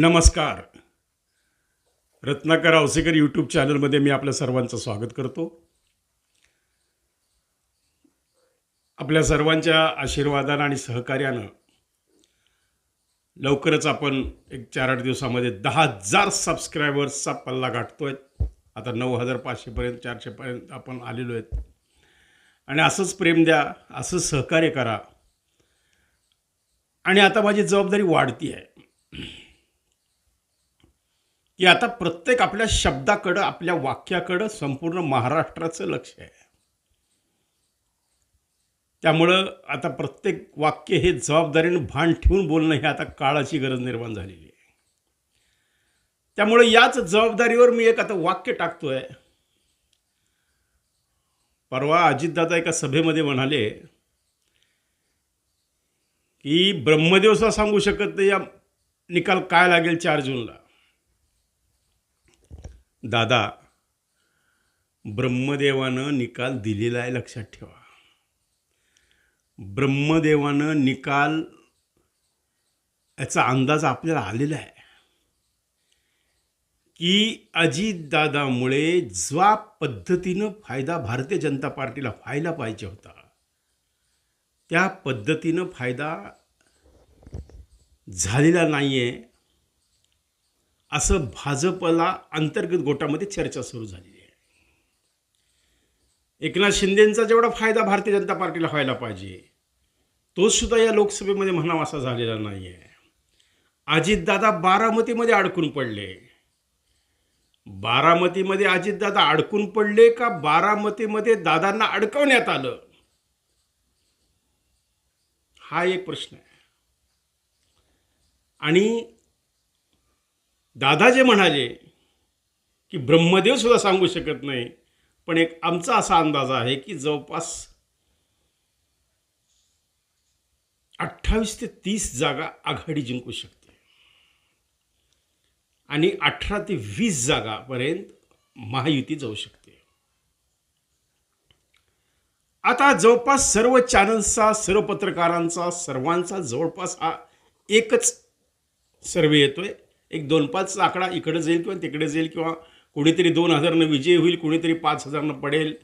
नमस्कार. रत्नाकर औसेकर यूट्यूब चॅनलमध्ये मी आपल्या सर्वांचं स्वागत करतो. आपल्या सर्वांच्या आशीर्वादानं आणि सहकार्यानं लवकरच आपण एक चार आठ दिवसामध्ये दहा हजार सबस्क्रायबर्सचा पल्ला गाठतो आहे आता नऊ हजार पाचशेपर्यंत चारशेपर्यंत आपण आलेलो आहेत. आणि असंच प्रेम द्या असंच सहकार्य करा. आणि आता माझी जबाबदारी वाढती आहे की आता प्रत्येक आपल्या शब्दाकडं आपल्या वाक्याकडं संपूर्ण महाराष्ट्राचं लक्ष आहे. त्यामुळं आता प्रत्येक वाक्य हे जबाबदारीनं भान ठेवून बोलणं हे आता काळाची गरज निर्माण झालेली आहे. त्यामुळे याच जबाबदारीवर मी एक आता वाक्य टाकतोय. परवा अजितदादा एका सभेमध्ये म्हणाले की ब्रह्मदेवसा सांगू शकत नाही या निकाल काय लागेल चार जूनला? दादा ब्रह्मदेवानं निकाल दिलेला आहे लक्षात ठेवा. ब्रह्मदेवानं निकाल याचा अंदाज आपल्याला आलेला आहे. की अजितदादामुळे ज्या पद्धतीनं फायदा भारतीय जनता पार्टीला व्हायला पाहिजे होता. त्या पद्धतीनं फायदा झालेला नाही आहे असं भाजपला अंतर्गत गोटामध्ये चर्चा सुरू झालेली आहे. एकनाथ शिंदेंचा जेवढा फायदा भारतीय जनता पार्टीला व्हायला पाहिजे तो सुद्धा या लोकसभेमध्ये म्हणावा असा झालेला नाही आहे अजितदादा बारामतीमध्ये अडकून पडले. बारामतीमध्ये अजितदादा अडकून पडले का बारामतीमध्ये दादांना अडकवण्यात आलं? हा एक प्रश्न आहे. आणि दादा जे म्हणाले की ब्रह्मदेव सुद्धा सांगू शकत नाही पण एक आमचा असा अंदाज आहे की जवळपास अठ्ठावीस ते तीस जागा आघाडी जिंकू शकते. आणि अठरा ते वीस जागापर्यंत महायुती जाऊ शकते. आता जवळपास सर्व चॅनल्सचा सर्व पत्रकारांचा सर्वांचा जवळपास हा एकच सर्वे येतोय. एक दोन पाच आकडा इकडे जाईल किंवा तिकडे जाईल किंवा कुणीतरी दोन हजारनं विजय होईल कुणीतरी पाच हजारनं पडेल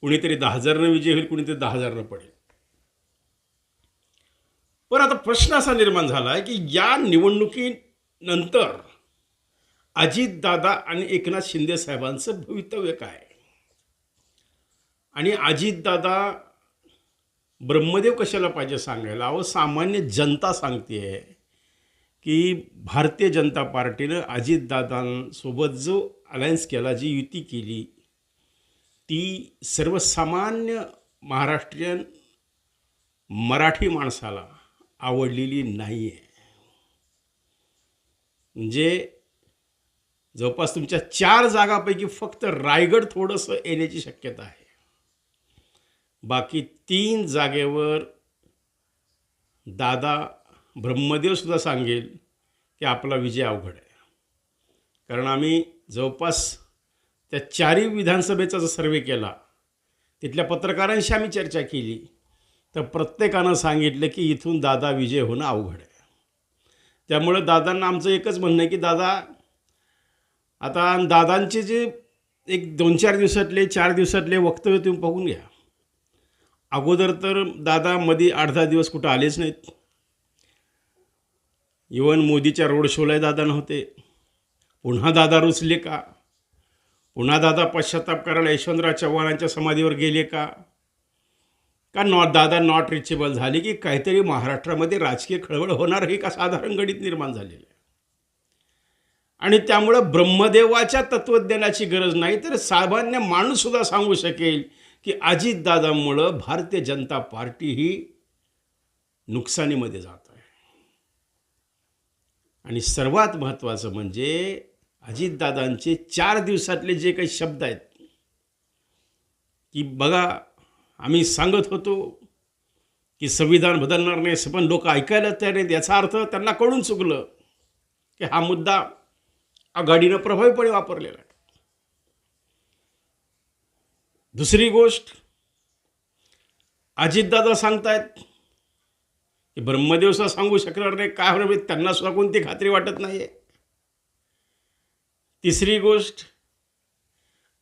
कुणीतरी दहा हजारनं विजय होईल कुणीतरी दहा हजारनं पडेल. पण आता प्रश्न असा निर्माण झाला आहे की या निवडणुकीनंतर अजितदादा आणि एकनाथ शिंदे साहेबांचं भवितव्य काय? आणि अजितदादा ब्रह्मदेव कशाला पाहिजे सांगायला? अहो सामान्य जनता सांगते आहे की भारतीय जनता पार्टीनं अजितदादांसोबत जो अलायन्स केला जी युती केली ती सर्वसामान्य महाराष्ट्रीयन मराठी माणसाला आवडलेली नाही आहे म्हणजे जवळपास तुमच्या चार जागापैकी फक्त रायगड थोडंसं येण्याची शक्यता आहे. बाकी तीन जागेवर दादा ब्रह्मदेवसुद्धा सांगेल की आपला विजय अवघड आहे. कारण आम्ही जवळपास त्या चारही विधानसभेचा जो सर्वे केला तिथल्या पत्रकारांशी आम्ही चर्चा केली तर प्रत्येकानं सांगितलं की इथून दादा विजय होणं अवघड आहे. त्यामुळं दादांना आमचं एकच म्हणणं आहे की दादा आता दादांचे जे एक दोन चार दिवसातले चार दिवसातले वक्तव्य तुम्ही पाहून घ्या. अगोदर तर दादा मध्ये आठ दहा दिवस कुठं आलेच नाहीत. इवन मोदीच्या रोड शोलाही दादा नव्हते. पुन्हा दादा रुचले का? पुन्हा दादा पश्चाताप करायला यशवंतराव चव्हाणांच्या समाधीवर गेले का? का नॉट दादा नॉट रिचेबल झाले की काहीतरी महाराष्ट्रामध्ये राजकीय खळबळ होणार हे का साधारण गणित निर्माण झालेलं आहे? आणि त्यामुळं ब्रह्मदेवाच्या तत्त्वज्ञानाची गरज नाही तर सामान्य माणूससुद्धा सांगू शकेल की अजितदादामुळं भारतीय जनता पार्टी ही नुकसानीमध्ये जात आणि सर्वात महत्त्वाचं म्हणजे अजितदादांचे चार दिवसातले जे काही शब्द आहेत की बघा आम्ही सांगत होतो की संविधान बदलणार नाही असं पण लोक ऐकायला तयार नाहीत याचा अर्थ त्यांना कळून चुकलं की हा मुद्दा आघाडीनं प्रभावीपणे वापरलेला आहे. दुसरी गोष्ट अजितदादा सांगतायत की ब्रह्मदेव सांगू शकणार नाही. काय होणार त्यांना सुद्धा कोणती खात्री वाटत नाही आहे तिसरी गोष्ट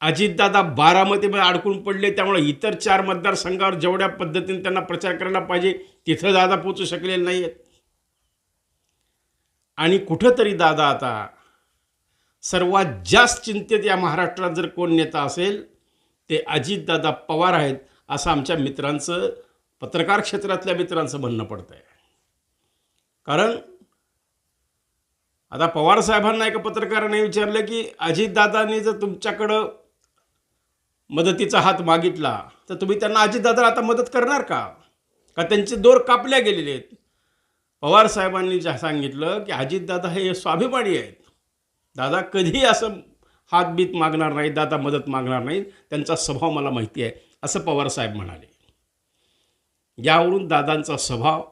अजितदादा बारामतीमध्ये अडकून पडले त्यामुळे इतर चार मतदारसंघावर जेवढ्या पद्धतीने त्यांना प्रचार करायला पाहिजे तिथं दादा पोचू शकलेले नाही आहेत आणि कुठंतरी दादा आता सर्वात जास्त चिंतेत या महाराष्ट्रात जर कोण नेता असेल ते अजितदादा पवार आहेत असं आमच्या मित्रांचं पत्रकार क्षेत्रातल्या मित्रांचं म्हणणं पडतं आहे कारण आता पवार साहेबांना एका पत्रकाराने विचारलं की अजितदादांनी जर तुमच्याकडं मदतीचा हात मागितला तर तुम्ही त्यांना अजितदादा आता मदत करणार का? का त्यांचे दोर कापल्या गेलेले आहेत? पवार साहेबांनी सांगितलं की अजितदादा हे स्वाभिमानी आहेत. दादा कधीही असं हातबीत मागणार नाहीत दादा मदत मागणार नाहीत. त्यांचा स्वभाव मला माहिती आहे असं पवार साहेब म्हणाले. यावरून दादांचा स्वभाव.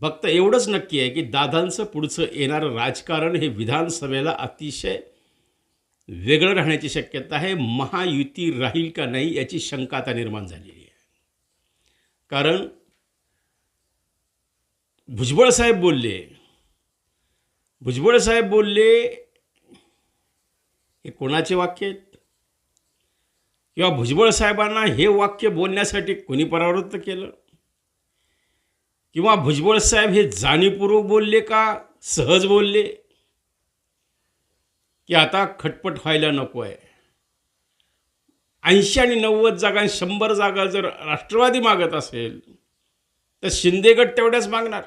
फक्त एवढंच नक्की आहे की दादांचं पुढचं येणारं राजकारण हे विधानसभेला अतिशय वेगळं राहण्याची शक्यता आहे. महायुती राहील का नाही याची शंका आता निर्माण झालेली आहे. कारण भुजबळ साहेब बोलले. भुजबळ साहेब बोलले हे कोणाचे वाक्य आहेत? किंवा भुजबळ साहेबांना हे वाक्य बोलण्यासाठी कोणी परावृत्त केलं? किंवा भुजबळ साहेब हे जाणीवपूर्वक बोलले का? सहज बोलले? की आता खटपट व्हायला नको आहे ऐंशी आणि नव्वद जागा शंभर जागा जर राष्ट्रवादी मागत असेल तर शिंदेगड तेवढ्याच मागणार.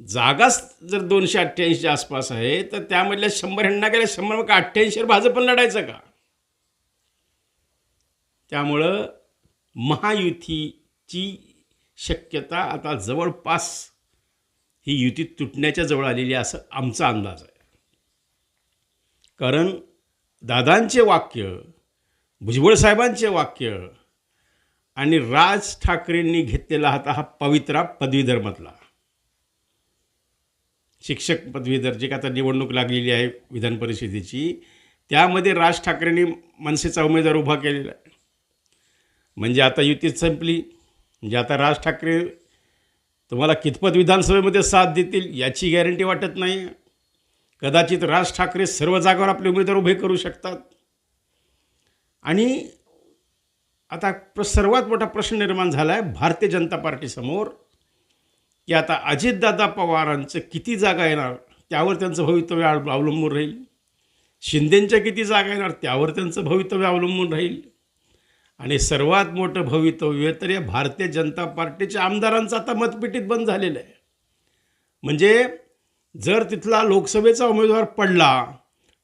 जागाच जर दोनशे अठ्ठ्याऐंशीच्या आसपास आहे तर त्यामधल्या शंभर ह्यांना गेल्या शंभर मग अठ्ठ्याऐंशीवर भाजप पण लढायचं का? त्यामुळं महायुतीची शक्यता आता जवळपास ही युती तुटण्याच्या जवळ आलेली असं आमचा अंदाज आहे. कारण दादांचे वाक्य भुजबळ साहेबांचे वाक्य आणि राज ठाकरेंनी घेतलेला आता हा पवित्रा पदवीधरमधला. शिक्षक पदवीधर जे का आता निवडणूक लागलेली आहे विधान परिषदेची त्यामध्ये राज ठाकरेंनी मनसेचा उमेदवार उभा केलेला आहे. म्हणजे आता युती संपली. म्हणजे आता राज ठाकरे तुम्हाला कितपत विधानसभेमध्ये साथ देतील याची गॅरंटी वाटत नाही. कदाचित राज ठाकरे सर्व जागावर आपले उमेदवार उभे करू शकतात. आणि आता प्र सर्वात मोठा प्रश्न निर्माण झाला आहे भारतीय जनता पार्टीसमोर की आता अजितदादा पवारांचं किती जागा येणार त्यावर त्यांचं भवितव्य अवलंबून राहील. शिंदेंच्या किती जागा येणार त्यावर त्यांचं भवितव्य अवलंबून राहील. आणि सर्वात मोठं भवितव्य तर या भारतीय जनता पार्टीच्या आमदारांचं आता मतपेटीत बंद झालेलं आहे. म्हणजे जर तिथला लोकसभेचा उमेदवार पडला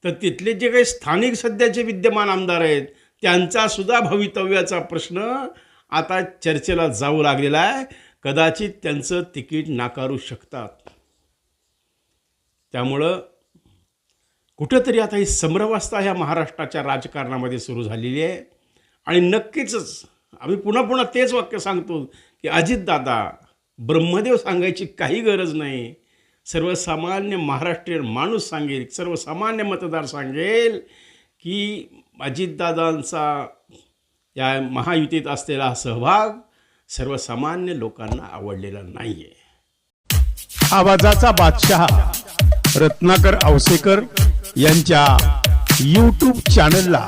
तर तिथले जे काही स्थानिक सध्याचे विद्यमान आमदार आहेत त्यांचासुद्धा भवितव्याचा प्रश्न आता चर्चेला जाऊ लागलेला आहे. कदाचित त्यांचं तिकीट नाकारू शकतात. त्यामुळं कुठंतरी आता ही सम्रवस्था ह्या महाराष्ट्राच्या राजकारणामध्ये सुरू झालेली आहे. आणि नक्कीच आम्ही पुन्हा पुन्हा तेच वाक्य सांगतो की अजितदादा ब्रह्मदेव सांगायची काही गरज नाही. सर्वसामान्य महाराष्ट्रीयन माणूस सांगेल सर्वसामान्य मतदार सांगेल की अजितदादांचा या महायुतीत असलेला सहभाग सर्वसामान्य लोकांना आवडलेला नाही आहे आवाजाचा बादशहा रत्नाकर औसेकर यांच्या यूट्यूब चॅनलला